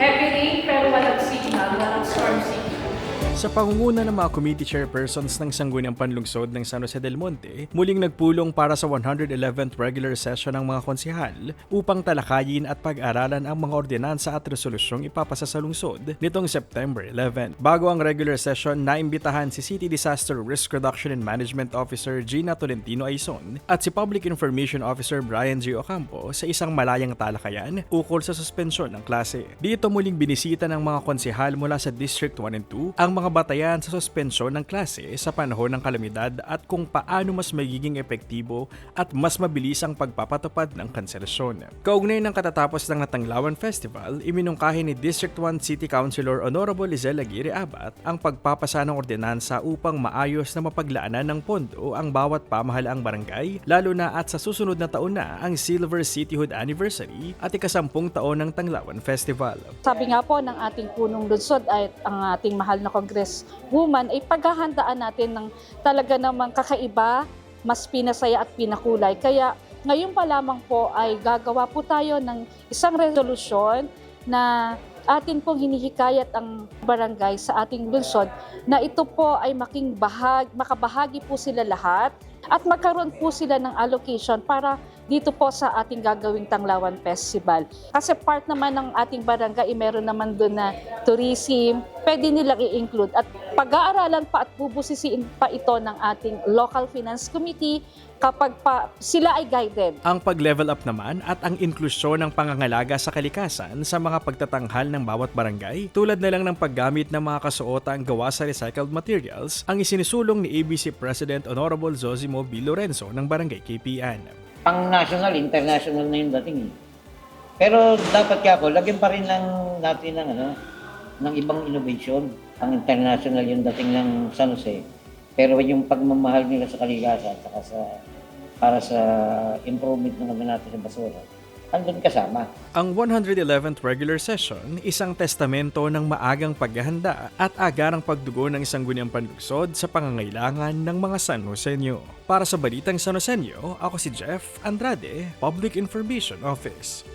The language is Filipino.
Happy Sa pangunguna ng mga committee chairpersons ng Sangguniang Panlungsod ng San Jose del Monte, muling nagpulong para sa 111th regular session ng mga konsihal upang talakayin at pag-aralan ang mga ordinansa at resolusyong ipapasa sa lungsod nitong September 11. Bago ang regular session, naimbitahan si City Disaster Risk Reduction and Management Officer Gina Tolentino Aizon at si Public Information Officer Brian G. Ocampo sa isang malayang talakayan ukol sa suspensyon ng klase. Dito muling binisita ng mga konsihal mula sa District 1 and 2 ang mga batayan sa suspensyon ng klase sa panahon ng kalamidad at kung paano mas magiging epektibo at mas mabilis ang pagpapatupad ng kanselasyon. Kaugnay ng katatapos ng Natanglawan Festival, iminungkahi ni District 1 City Councilor Honorable Lizelle Aguirre Abat ang pagpapasa ng ordinansa upang maayos na mapaglaanan ng pondo ang bawat pamahalaang barangay, lalo na at sa susunod na taon na ang Silver Cityhood Anniversary at ikasampung taon ng Tanglawan Festival. Sabi nga po ng ating punong lungsod ay ang ating mahal na congresswoman ay paghahandaan natin ng talaga namang kakaiba, mas pinasaya at pinakulay. Kaya ngayon pa lamang po ay gagawa po tayo ng isang resolusyon na atin pong hinihikayat ang barangay sa ating lungsod na ito po ay making bahag, makabahagi po sila lahat at magkaroon po sila ng allocation para dito po sa ating gagawing Tanglawan Festival. Kasi part naman ng ating barangay, eh, meron naman doon na tourism, pwede nilang i-include. At pag-aaralan pa at bubusisiin pa ito ng ating local finance committee kapag pa sila ay guided. Ang pag-level up naman at ang inklusyon ng pangangalaga sa kalikasan sa mga pagtatanghal ng bawat barangay tulad na lang ng paggamit ng mga kasuotang gawa sa recycled materials ang isinusulong ni ABC President Honorable Zosimo B. Lorenzo ng Barangay KPN. pang national, international na yung dating eh. Pero dapat kaya ako, lagyan pa rin ng natin ng ano, ng ibang innovation. Ang international yung dating ng San Jose. Pero yung pagmamahal nila sa kalikasan, saka sa, para sa improvement ng ano natin sa basura, andun kasama. Ang 111th regular session, isang testamento ng maagang paghahanda at agarang pagdugo ng isang guniang panlugsod sa pangangailangan ng mga San Joseño. Para sa Balitang San Joseño, ako si Jeff Andrade, Public Information Office.